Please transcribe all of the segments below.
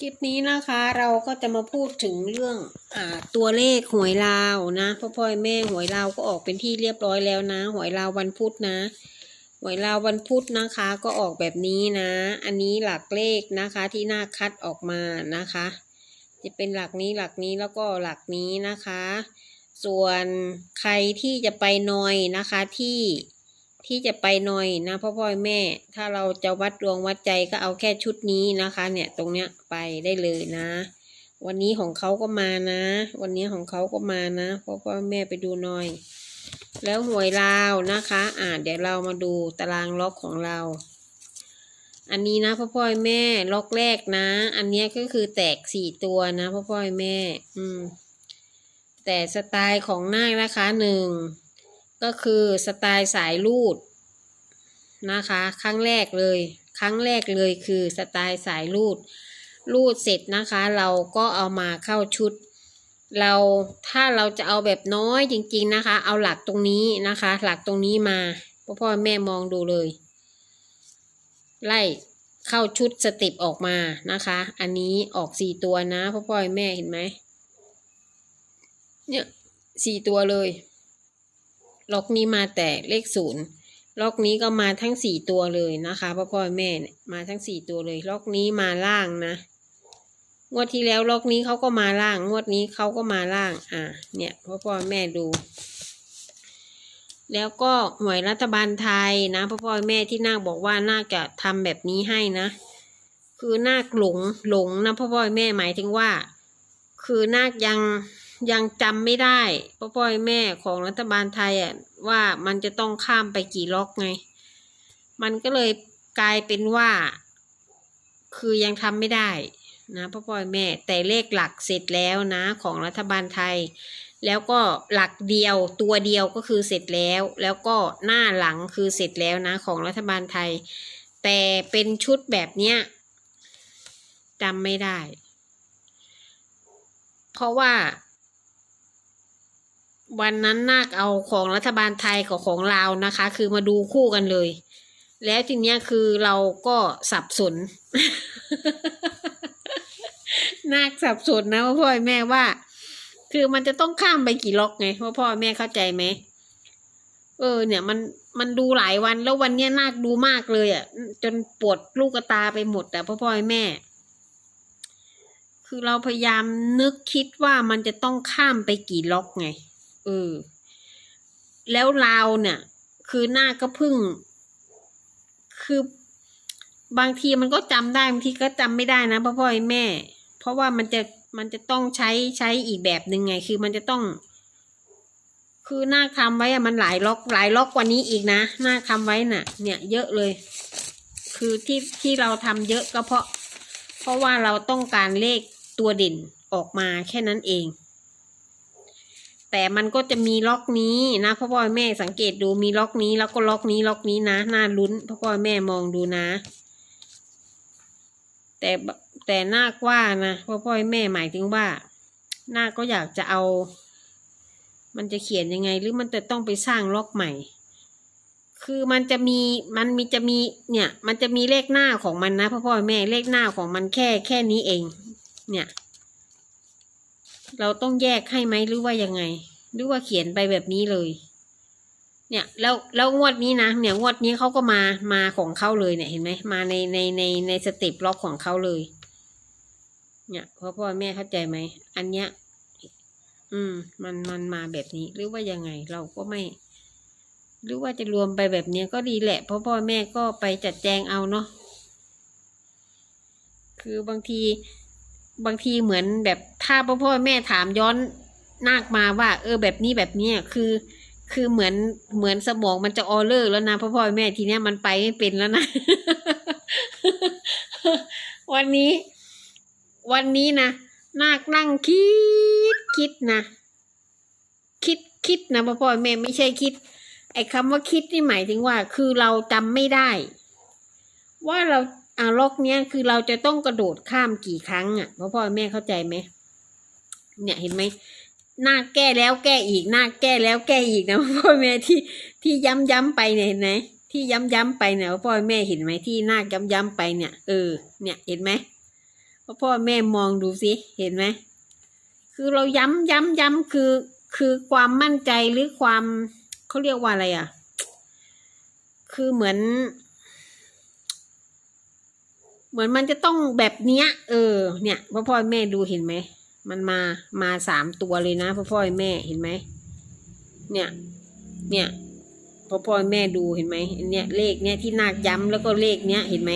คลิปนี้นะคะเราก็จะมาพูดถึงเรื่องอตัวเลขหวยลาวนะพ่อพ่อแม่หวยลาวก็ออกเป็นที่เรียบร้อยแล้วนะ หวยลาววันพุธนะ หวยลาววันพุธนะคะ ก็ออกแบบนี้นะ อันนี้หลักเลขนะคะที่หน้าคัดออกมานะคะ จะเป็นหลักนี้หลักนี้แล้วก็หลักนี้นะคะ ส่วนใครที่จะไปนอยนะคะที่ ที่จะไปนอยนะพ่อพ่อแม่ ถ้าเราจะวัดดวงวัดใจก็เอาแค่ชุดนี้นะคะ เนี่ยตรงเนี้ยไปได้เลยนะ วันนี้ของเขาก็มานะ วันนี้ของเขาก็มานะพ่อพ่อแม่ไปดูหน่อย แล้วหวยลาวนะคะ อ่าเดี๋ยวเรามาดูตารางล็อกของเรา อันนี้นะพ่อพ่อแม่ล็อกแรกนะ อันนี้ก็คือแตกสี่ตัวนะพ่อพ่อแม่ อืมแต่สไตล์ของนาคนะคะหนึ่ง ก็คือสไตล์สายรูดนะคะ ครั้งแรกเลย ครั้งแรกเลยคือสไตล์สายรูดรูดเสร็จนะคะ เราก็เอามาเข้าชุด เราถ้าเราจะเอาแบบน้อยจริงๆนะคะ เอาหลักตรงนี้นะคะ หลักตรงนี้มาพ่อพ่อแม่มองดูเลย ไล่เข้าชุดสติปออกมานะคะ อันนี้ออกสี่ตัวนะพ่อพ่อแม่เห็นไหมเนี่ยสี่ตัวเลย ล็อกนี้มาแต่เลขศูนย์ล็อกนี้ก็มาทั้งสี่ตัวเลยนะคะพ่อพ่อแม่เนี่ยมาทั้งสี่ตัวเลย ล็อกนี้มาล่างนะ งวดที่แล้วล็อกนี้เขาก็มาล่าง งวดนี้เขาก็มาล่าง อ่า เนี่ยพ่อพ่อแม่ดู แล้วก็หวยรัฐบาลไทยนะพ่อพ่อแม่ที่นาคบอกว่านาคจะทำแบบนี้ให้นะ คือนาคหลงหลงนะพ่อพ่อแม่หมายถึงว่า คือนาคยัง ยังจำไม่ได้พ่อพ่อแม่ของรัฐบาลไทยอะว่ามันจะต้องข้ามไปกี่ล็อกไง มันก็เลยกลายเป็นว่า คือยังทำไม่ได้นะพ่อพ่อแม่แต่เลขหลักเสร็จแล้วนะของรัฐบาลไทย แล้วก็หลักเดียวตัวเดียวก็คือเสร็จแล้ว แล้วก็หน้าหลังคือเสร็จแล้วนะของรัฐบาลไทย แต่เป็นชุดแบบเนี้ยจำไม่ได้ เพราะว่า วันนั้นนาคเอาของรัฐบาลไทยกับของลาวนะคะ คือมาดูคู่กันเลย แล้วทีเนี้ยคือเราก็สับสน นาคสับสนนะว่าพ่อแม่ว่า คือมันจะต้องข้ามไปกี่ล็อกไงว่าพ่อแม่เข้าใจไหมเออ เนี่ยมันมันดูหลายวันแล้ววันเนี้ยนาคดูมากเลยอะ จนปวดลูกตาไปหมดแต่พ่อพ่อแม่ คือเราพยายามนึกคิดว่ามันจะต้องข้ามไปกี่ล็อกไง เออ แล้วลาวเนี่ย คือหน้าก็พึ่ง คือบางทีมันก็จำได้บางทีก็จำไม่ได้นะพ่อพ่อแม่ เพราะว่ามันจะมันจะต้องใช้ใช้อีกแบบหนึ่งไง คือมันจะต้อง คือหน้าทำไว้อะมันหลายล็อกหลายล็อกกว่านี้อีกนะหน้าทำไว้น่ะ เนี่ย เยอะเลย คือที่ที่เราทำเยอะก็เพราะ เพราะว่าเราต้องการเลขตัวเด่นออกมาแค่นั้นเอง แต่มันก็จะมีล็อกนี้นะพ่อพ่อแม่สังเกตดูมีล็อกนี้แล้วก็ล็อกนี้ล็อกนี้นะน่าลุ้นพ่อพ่อแม่มองดูนะ แต่แต่นาคว่านะพ่อพ่อแม่หมายถึงว่านาก็อยากจะเอา มันจะเขียนยังไง หรือมันจะต้องไปสร้างล็อกใหม่ คือมันจะมีมันมีจะมีเนี่ย มันจะมีเลขหน้าของมันนะพ่อพ่อแม่เลขหน้าของมันแค่แค่นี้เอง เนี่ย เราต้องแยกให้ไหมหรือว่ายังไง หรือว่าเขียนไปแบบนี้เลย เนี่ย แล้วแล้วงวดนี้นะเนี่ยงวดนี้เขาก็มามาของเขาเลยเนี่ยเห็นไหมมาในในในในสเต็ปล็อกของเขาเลย เนี่ยพ่อพ่อแม่เข้าใจไหมอันเนี้ย อืม มันมันมาแบบนี้ หรือว่ายังไงเราก็ไม่ หรือว่าจะรวมไปแบบเนี้ยก็ดีแหละพราะพ่อแม่ก็ไปจัดแจงเอาเนาะคือบางที บางทีเหมือนแบบถ้าพ่อพ่อแม่ถามย้อนนาคมาว่า เออแบบนี้แบบเนี้ยคือ คือเหมือนเหมือนสมองมันจะออเลอร์แล้วนะพ่อพ่อแม่ทีเนี้ยมันไปไม่เป็นแล้วนะ วันนี้ วันนี้นะนาคนั่งคิดคิดนะ คิดคิดนะพ่อพ่อแม่ไม่ใช่คิด ไอ้คำว่าคิดนี่หมายถึงว่า คือเราจำไม่ได้ ว่าเรา อ่าล็อกเนี้ยคือเราจะต้องกระโดดข้ามกี่ครั้งอะพ่อพ่อแม่เข้าใจไหมเนี่ยเห็นไหมหน้าแก้แล้วแก้อีกหน้าแก้แล้วแก้อีกนะพ่อแม่ที่ที่ย้ำย้ำไปเนี่ยเห็นไหมที่ย้ำย้ำไปเนี่ยพ่อแม่เห็นไหมที่หน้าย้ำย้ำไปเนี่ยเออเนี่ยเห็นไหมพ่อพ่อแม่มองดูสิเห็นไหมคือเราย้ำย้ำย้ำคือ คือความมั่นใจหรือความเขาเรียกว่าอะไรอะ คือเหมือน เหมือนมันจะต้องแบบเนี้ย เออ เนี่ยพ่อพ่อแม่ดูเห็นไหม มันมา มาสามตัวเลยนะพ่อพ่อแม่เห็นไหม เนี่ย เนี่ยพ่อพ่อแม่ดูเห็นไหมเนี่ยเลขเนี่ยที่นาคย้ำแล้วก็เลขเนี้ยเห็นไหม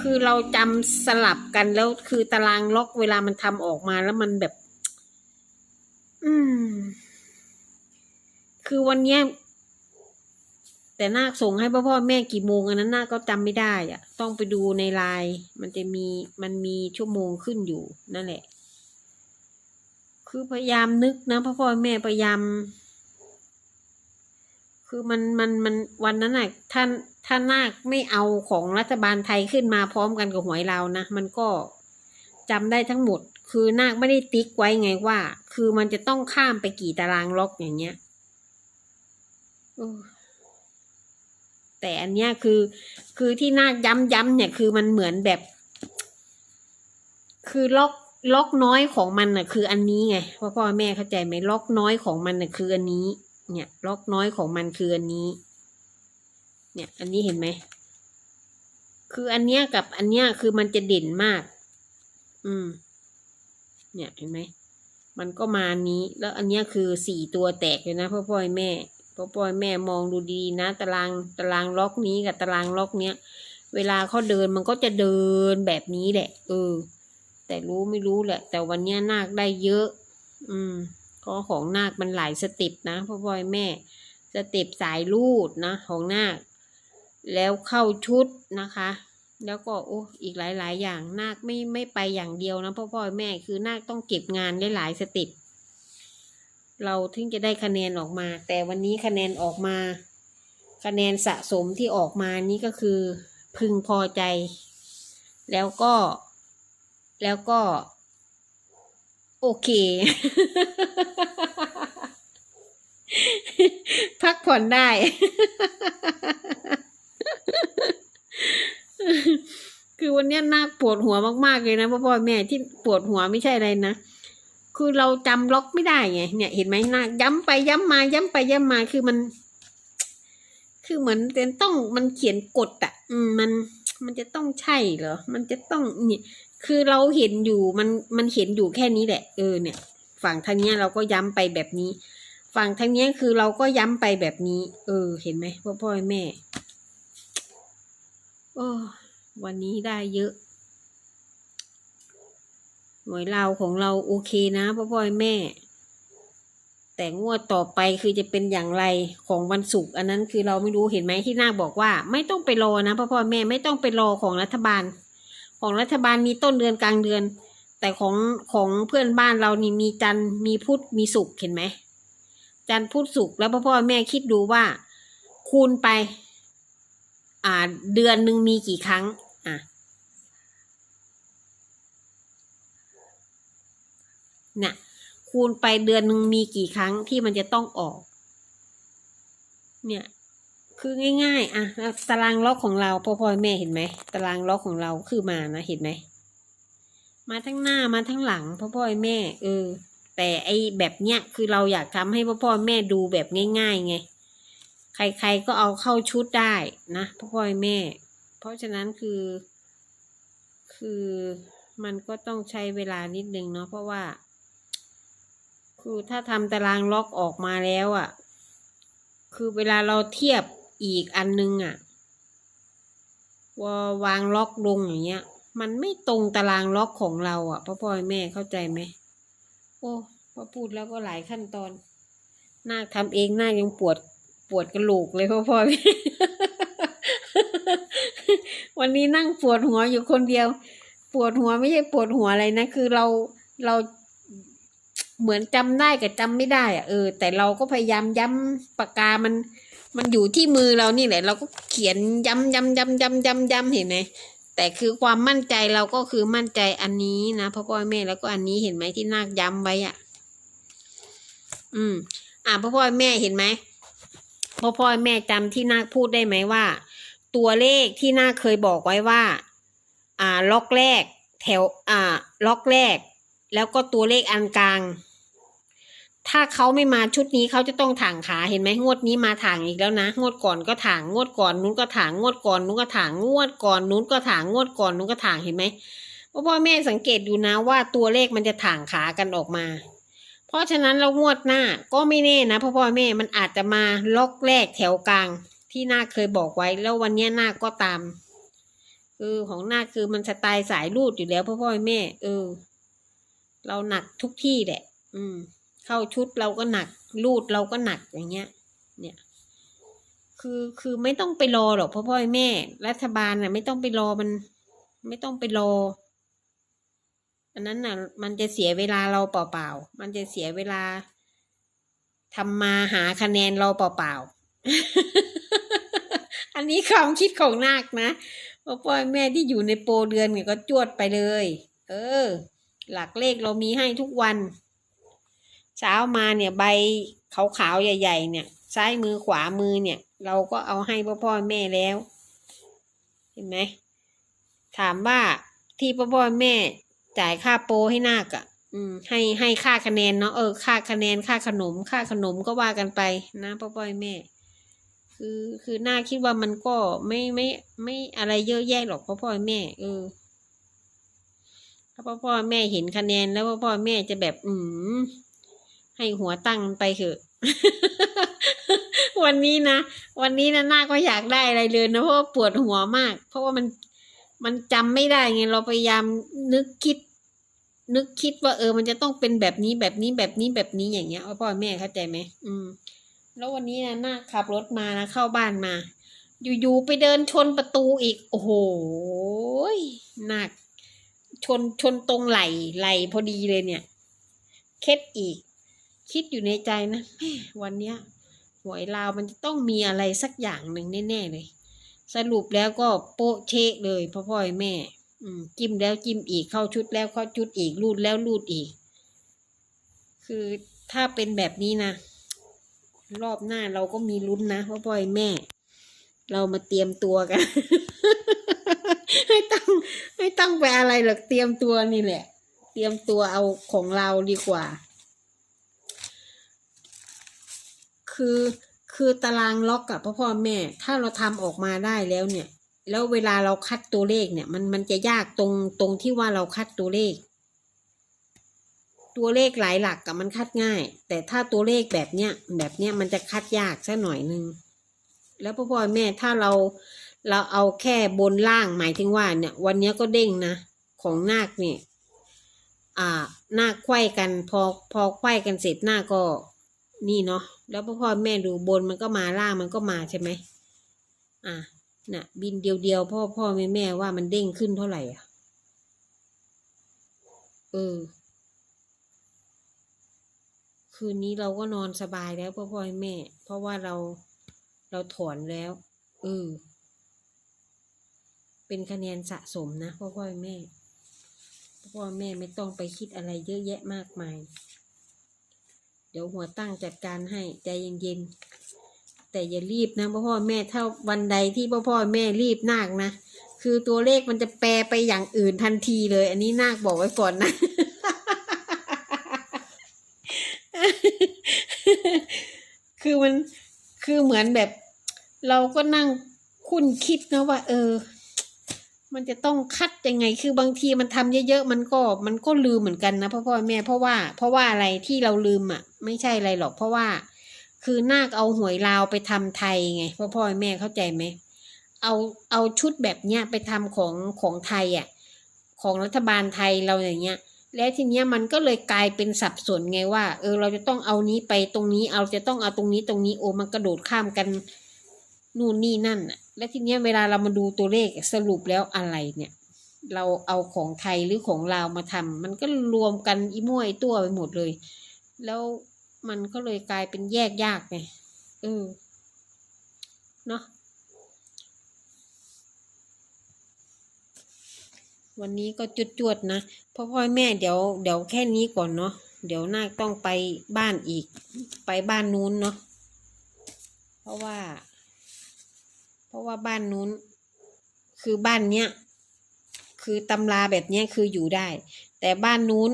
คือเราจำสลับกันแล้วคือตารางล็อกเวลามันทำออกมาแล้วมันแบบ อืม คือวันเนี้ย แต่นาคส่งให้พ่อพ่อแม่กี่โมงอันนั้นนาคก็จำไม่ได้อะต้องไปดูในไลน์มันจะมีมันมีชั่วโมงขึ้นอยู่นั่นแหละ คือพยายามนึกนะพ่อพ่อแม่พยายาม คือมันมันมันวันนั้นน่ะท่านถ้านาคไม่เอาของรัฐบาลไทยขึ้นมาพร้อมกันกับหวยเรานะมันก็จำได้ทั้งหมด คือนาคไม่ได้ติ๊กไว้ไงว่า คือมันจะต้องข้ามไปกี่ตารางล็อกอย่างเงี้ยอ แต่อันเนี้ยคือ คือที่นาย้ำย้ำเนี่ยคือมันเหมือนแบบ คือล็อกล็อกน้อยของมันน่ะ คืออันนี้ไงพ่อพ่อแม่เข้าใจไหมล็อกน้อยของมันน่ะคืออันนี้ เนี่ยล็อกน้อยของมันคืออันนี้ เนี่ย อันนี้เห็นไหมคืออันเนี้ยกับอันเนี้ยคือมันจะเด่นมาก อืม เนี่ยเห็นไหมมันก็มานี้ แล้วอันเนี้ยคือสี่ตัวแตกเลยนะพ่อพ่อแม่ พ่อพ่อแม่มองดูดีนะ ตารางตารางล็อกนี้กับตารางล็อกเนี้ย เวลาเขาเดินมันก็จะเดินแบบนี้แหละ เออ แต่รู้ไม่รู้แหละ แต่วันเนี้ยนาคได้เยอะ อืมก็ของนาคมันหลายสเต็ปนะพ่อพ่อแม่ สเต็ปสายรูดนะ ของนาคแล้วเข้าชุดนะคะ แล้วก็โอ้อีกหลาย ๆ อย่างนาคไม่ไม่ไปอย่างเดียวนะพ่อพ่อแม่คือนาคต้องเก็บงานได้หลายสเต็ป เราถึงจะได้คะแนนออกมา แต่วันนี้คะแนนออกมา คะแนนสะสมที่ออกมานี่ก็คือ พึงพอใจ แล้วก็ แล้วก็ โอเค พักผ่อนได้ คือวันนี้ยนาปวดหัวมาก ๆ เลยนะพ่อพ่อแม่ที่ปวดหัวไม่ใช่อะไรนะ คือเราจำล็อกไม่ได้ไงเนี่ยเห็นไหมน้าย้ำไปย้ำมาย้ำไปย้ำมาคือมัน คือเหมือนเป็นต้องมันเขียนกฎอะอืมมันมันจะต้องใช่เหรอ มันจะต้องเนี่ย คือเราเห็นอยู่มันมันเห็นอยู่แค่นี้แหละ เออเนี่ย ฝั่งทางเนี้ยเราก็ย้ำไปแบบนี้ ฝั่งทางเนี้ยคือเราก็ย้ำไปแบบนี้ เออ เห็นไหมพ่อพ่อแม่โอ้วันนี้ได้เยอะ หวยเราวของเราโอเคนะพ่อพ่อแม่ แต่งวดต่อไปคือจะเป็นอย่างไรของวันศุกร์อันนั้นคือเราไม่รู้เห็นไหมที่นาคบอกว่า ไม่ต้องไปรอนะพ่อพ่อแม่ไม่ต้องไปรอของรัฐบาล ของรัฐบาลมีต้นเดือนกลางเดือน แต่ของของเพื่อนบ้านเรานี่มีจันมีพุธมีศุกร์เห็นไหมจันพุธศุกร์แล้วพ่อพ่อแม่คิดดูว่า คูณไป อ่าเดือนหนึ่งมีกี่ครั้ง อะ เนี่ยคูณไปเดือนหนึ่งมีกี่ครั้งที่มันจะต้องออก เนี่ย คือง่าย ๆ อะ ตารางล็อกของเราพ่อพ่อแม่เห็นไหมตารางล็อกของเราคือมานะเห็นไหมมาทั้งหน้ามาทั้งหลังพ่อพ่อแม่ เออ แต่ไอแบบเนี้ยคือเราอยากทำให้พ่อพ่อแม่ดูแบบง่าย ๆ ไง ใคร ๆก็เอาเข้าชุดได้นะพ่อพ่อแม่ เพราะฉะนั้นคือ คือมันก็ต้องใช้เวลานิดนึงเนาะเพราะว่า คือถ้าทำตารางล็อกออกมาแล้วอะ่ะ คือเวลาเราเทียบอีกอันนึงอะ่ะว่าวางล็อกลงอย่างเงี้ย มันไม่ตรงตารางล็อกของเราอะ่ะพ่อพ่อแม่เข้าใจไหมโอ้พอพูดแล้วก็หลายขั้นตอนนาทำเองนายังปวดปวดกระโหลกเลยพ่อพ่อแม่วันนี้นั่งปวดหัวอยู่คนเดียว ปวดหัวไม่ใช่ปวดหัวอะไรนะ คือเราเรา เหมือนจำได้กับจำไม่ได้อะเออ แต่เราก็พยายามย้ำปากกามัน มันอยู่ที่มือเรานี่แหละ เราก็เขียนย้ำย้ำย้ำย้ำย้ำย้ำเห็นไหมแต่คือความมั่นใจเราก็คือมั่นใจอันนี้นะพ่อพ่อแม่แล้วก็อันนี้เห็นไหมที่นาคย้ำไว้อะ อืม อ่าพ่อพ่อแม่เห็นไหมพ่อพ่อแม่จำที่นาคพูดได้ไหมว่า ตัวเลขที่นาคเคยบอกไว้ว่า อ่า ล็อกแรก แถว อ่า ล็อกแรก แล้วก็ตัวเลขอันกลาง ถ้าเขาไม่มาชุดนี้เขาจะต้องถ่างขาเห็นไหมงวดนี้มาถ่างอีกแล้วนะ งวดก่อนก็ถ่างงวดก่อนนู้นก็ถ่างงวดก่อนนู้นก็ถ่างงวดก่อนนู้นก็ถ่างงวดก่อนนู้นก็ถ่างเห็นไหมพ่อพ่อแม่สังเกตดูนะว่าตัวเลขมันจะถ่างขากันออกมา เพราะฉะนั้นเรางวดหน้าก็ไม่แน่นะพ่อพ่อแม่มันอาจจะมาล็อกแรกแถวกลาง ที่หน้าเคยบอกไว้แล้ววันนี้ยนาก็ตามเออของหน้าคคือมันสไตล์สายรูดอยู่แล้วพ่อพ่อแม่ เออ เราหนักทุกที่แหละ อืม เข้าชุดเราก็หนัก รูดเราก็หนักอย่างเงี้ย เนี่ย คือคือไม่ต้องไปรอหรอกพ่อพ่อแม่ รัฐบาลน่ะ ไม่ต้องไปรอมัน ไม่ต้องไปรออันนั้นน่ะ มันจะเสียเวลาเราเปล่าๆมันจะเสียเวลาทำมาหาคะแนนเราเปล่าๆ อันนี้ความคิดของนาคนะพ่อพ่อแม่ที่อยู่ในโปรเดือนเนี่ยก็จวดไปเลย เออ หลักเลขเรามีให้ทุกวัน เช้ามาเนี่ยใบขาวๆใหญ่ ๆ เนี่ย ซ้ายมือขวามือเนี่ย เราก็เอาให้พ่อพ่อแม่แล้ว เห็นไหมถามว่าที่พ่อพ่อแม่จ่ายค่าโปให้นาคอะอืม ให้ให้ค่าคะแนนเนาะเออค่าคะแนนค่าขนม ค่าขนมก็ว่ากันไปนะพ่อพ่อแม่ คือคือนาคคิดว่ามันก็ไม่ไม่ไม่อะไรเยอะแยะหรอกพ่อพ่อแม่เออถ้าพ่อพ่อแม่เห็นคะแนนแล้วพ่อพ่อแม่จะแบบ อืม ให้หัวตั้งไปเถอะ วันนี้นะ วันนี้นะหน้าก็อยากได้อะไรเลยนะเพราะาปวดหัวมาก เพราะว่ามันมันจำไม่ได้ไงเราพยายามนึกคิด นึกคิดว่าเออ มันจะต้องเป็นแบบนี้แบบนี้แบบนี้แบบนี้อย่างเงี้ยพ่อแม่เข้าใจไหมอืม แล้ววันนี้นะหน้าขับรถมานะเข้าบ้านมา อยู่ๆไปเดินชนประตูอีก โอ้โหหนัก ชนชนตรงไหลไหลพอดีเลยเนี่ย เคล็ดอีก คิดอยู่ในใจนะแม่วันเนี้ยหวยลาวมันจะต้องมีอะไรสักอย่างหนึ่งแน่ๆเลย สรุปแล้วก็โปะเชะเลยพ่อพ่อแม่อืมจิ้มแล้วจิ้มอีกเข้าชุดแล้วเข้าชุดอีกรูดแล้วรูดอีก คือถ้าเป็นแบบนี้นะ รอบหน้าเราก็มีลุ้นนะพ่อพ่อยแม่ เรามาเตรียมตัวกันไม่ต้องไม่ต้องไปอะไรหรอกเตรียมตัวนี่แหละ เตรียมตัวเอาของเราดีกว่า คือ คือตารางล็อกกับพ่อพ่อแม่ ถ้าเราทำออกมาได้แล้วเนี่ย แล้วเวลาเราคัดตัวเลขเนี่ย มันมันจะยากตรงตรงที่ว่าเราคัดตัวเลข ตัวเลขหลายหลักกับมันคัดง่าย แต่ถ้าตัวเลขแบบเนี้ยแบบเนี้ยมันจะคัดยากสักหน่อยนึงแล้วพ่อพ่อแม่ถ้าเราเราเอาแค่บนล่างหมายถึงว่าเนี่ย วันนี้ก็เด้งนะ ของนาคเนี่ยอ่านาคไขว้กันพอพอไขว้กันเสร็จหน้าก็ นี่เนาะแล้วพ่อพ่อแม่ดูบนมันก็มาล่างมันก็มาใช่ไหมอะน่ะ บินเดียวๆพ่อพ่อแม่แม่ว่ามันเด้งขึ้นเท่าไหร่อะเออ คืนนี้เราก็นอนสบายแล้วพ่อพ่อแม่ เพราะว่าเราเราถอนแล้วเออเป็นคะแนนสะสมนะพ่อพ่อแม่พ่อแม่ไม่ต้องไปคิดอะไรเยอะแยะมากมาย เดี๋ยวหัวตั้งจัดการให้ใจเย็นๆแต่อย่ารีบนะพ่อพ่อแม่ถ้าวันใดที่พ่อพ่อแม่รีบนาคนะคือตัวเลขมันจะแปลไปอย่างอื่นทันทีเลย อันนี้นาคบอกไว้ก่อนนะคือมันคือเหมือนแบบ เราก็นั่งคุ้นคิดนะว่า เออ มันจะต้องคัดยังไง คือบางทีมันทำเยอะๆ มันก็มันก็ลืมเหมือนกันนะพ่อพ่อแม่เพราะว่า เพราะว่าอะไรที่เราลืมอะ ไม่ใช่อะไรหรอก เพราะว่า คือนาคเอาหวยลาวไปทำไทยไงพ่อพ่อแม่เข้าใจไหมเอาเอาชุดแบบเนี้ยไปทำของของไทยอะของรัฐบาลไทยเราอย่างเงี้ย แล้วทีเนี้ยมันก็เลยกลายเป็นสับสนไงว่า เออเราจะต้องเอานี้ไปตรงนี้ เอาจะต้องเอาตรงนี้ตรงนี้โอ้มันกระโดดข้ามกัน นู่นนี่นั่นอะแล้วทีเนี้ยเวลาเรามาดูตัวเลขสรุปแล้วอะไรเนี่ย เราเอาของไทยหรือของลาวมาทำมันก็รวมกันอีมั่วไอตัวไปหมดเลย แล้วมันก็เลยกลายเป็นแยกยากไงเออเนาะวันนี้ก็จุดจวดๆนะพ่อพ่อแม่เดี๋ยวเดี๋ยวแค่นี้ก่อนเนาะเดี๋ยวนาคต้องไปบ้านอีก ไปบ้านนู้นเนาะเพราะว่า ราะว่าบ้านนู้น คือบ้านเนี้ย คือตำราแบบเนี้ยคืออยู่ได้ แต่บ้านนู้น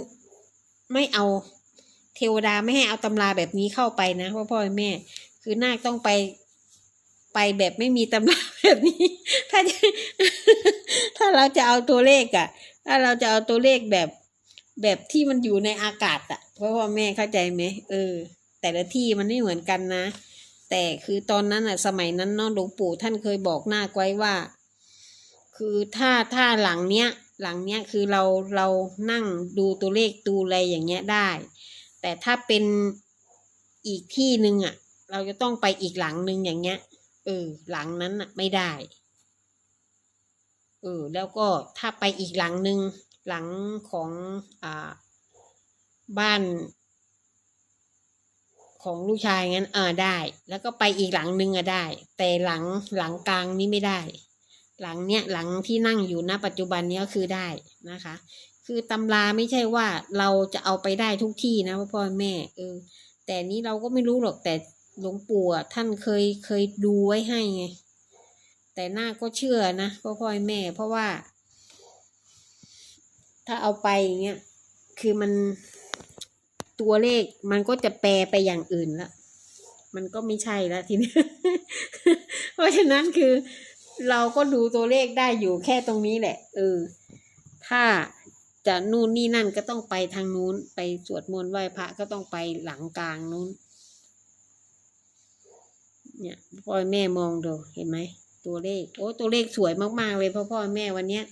ไม่เอาเทวดาไม่ให้เอาตำราแบบนี้เข้าไปนะพ่อพ่อแม่ คือนาคต้องไปไปแบบไม่มีตำราแบบนี้ ถ้าจะถ้าเราจะเอาตัวเลขอะถ้าเราจะเอาตัวเลขแบบแบบที่มันอยู่ในอากาศอะพราะว่าแม่เข้าใจไหมเออ แต่ละที่มันไม่เหมือนกันนะ แต่คือตอนนั้นอะสมัยนั้นเนาะหลวงปู่ท่านเคยบอกหน้าไว้ว่า คือถ้าถ้าหลังเนี้ยหลังเนี้ยคือเราเรานั่งดูตัวเลขดูอะไรอย่างเงี้ยได้ แต่ถ้าเป็นอีกที่หนึ่งอะ เราจะต้องไปอีกหลังหนึ่งอย่างเงี้ยเออหลังนั้นอะไม่ได้เออแล้วก็ถ้าไปอีกหลังหนึ่งหลังของอ่าบ้าน ของลูกชายงั้นเออได้ แล้วก็ไปอีกหลังหนึ่งอะได้ แต่หลังหลังกลางนี้ไม่ได้ หลังเนี้ยหลังที่นั่งอยู่ณปัจจุบันนี้ยคือได้นะคะ คือตำราไม่ใช่ว่าเราจะเอาไปได้ทุกที่นะพ่อพ่อแม่เออแต่นี้เราก็ไม่รู้หรอกแต่หลวงปู่ท่านเคยเคยดูไว้ให้ไงแต่หน้าก็เชื่อนะพ่อพ่อแม่ เพราะว่า ถ้าเอาไปอย่างเงี้ยคือมัน ตัวเลขมันก็จะแปลไปอย่างอื่นละมันก็ไม่ใช่แล้วทีนี้ เพราะฉะนั้นคือ เราก็ดูตัวเลขได้อยู่แค่ตรงนี้แหละ เออ ถ้าจะนู่นนี่นั่นก็ต้องไปทางนู้น ไปสวดมนต์ไหว้พระก็ต้องไปหลังกลางนู้น เนี่ยพ่อแม่มองดูเห็นไหมตัวเลข โอ้ตัวเลขสวยมากๆเลยพ่อพ่อแม่วันเนี้ย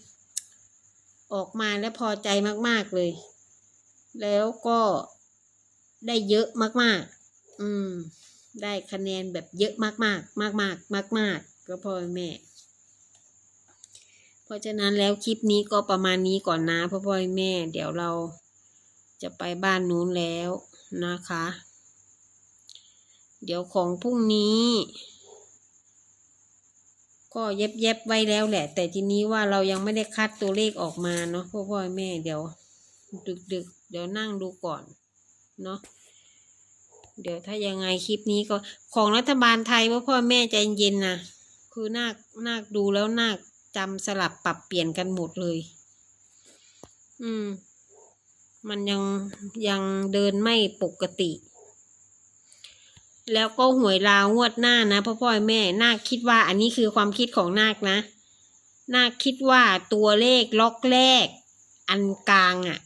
ออกมาแล้วพอใจมากๆเลย แล้วก็ ได้เยอะมาก ๆ อืม ได้คะแนนแบบเยอะมากๆ มากๆ มากๆ ก็พ่อแม่ เพราะฉะนั้นแล้วคลิปนี้ก็ประมาณนี้ก่อนนะพ่อพ่อแม่ เดี๋ยวเราจะไปบ้านนู้นแล้วนะคะ เดี๋ยวของพรุ่งนี้ก็เย็บเย็บไว้แล้วแหละ แต่ทีนี้ว่าเรายังไม่ได้คัดตัวเลขออกมาเนาะพ่อพ่อแม่เดี๋ยว ดึกดึกเดี๋ยวนั่งดูก่อน เนาะเดี๋ยวถ้ายังไงคลิปนี้ก็ของรัฐบาลไทยพ่อพ่อแม่ใจเย็นๆนะคือนาคนาคดูแล้วนาคจำสลับปรับเปลี่ยนกันหมดเลย อืม มันยังยังเดินไม่ปกติ แล้วก็หวยลาวงวดหน้านะพ่อพ่อแม่นาคคิดว่า อันนี้คือความคิดของนาคนะนาคคิดว่าตัวเลขล็อกแรก อันกลางอะ่ะ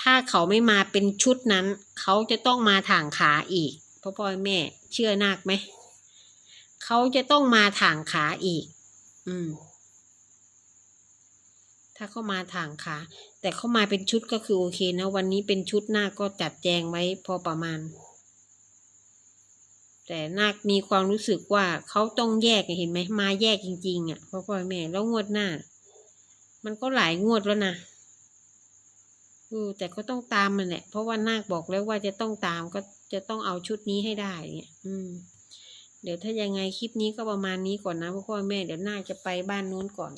ถ้าเขาไม่มาเป็นชุดนั้น เขาจะต้องมาถ่างขาอีกพ่อพ่อแม่ เชื่อนาคไหมเขาจะต้องมาถ่างขาอีก อืม ถ้าเขามาถ่างขา แต่เขามาเป็นชุดก็คือโอเคนะวันนี้เป็นชุดหน้าก็จัดแจงไว้พอประมาณ แต่นาคมีความรู้สึกว่าเขาต้องแยกเห็นไหมมาแยกจริง ๆอะพ่อพ่อแม่แล้วงวดหน้า มันก็หลายงวดแล้วนะ เออแต่ก็ต้องตามมันแหละเพราะว่านาคบอกแล้วว่าจะต้องตามก็จะต้องเอาชุดนี้ให้ได้เนี่ยอืม เดี๋ยวถ้ายังไงคลิปนี้ก็ประมาณนี้ก่อนนะพ่อพ่อแม่เดี๋ยวนาคจะไปบ้านนู้นก่อน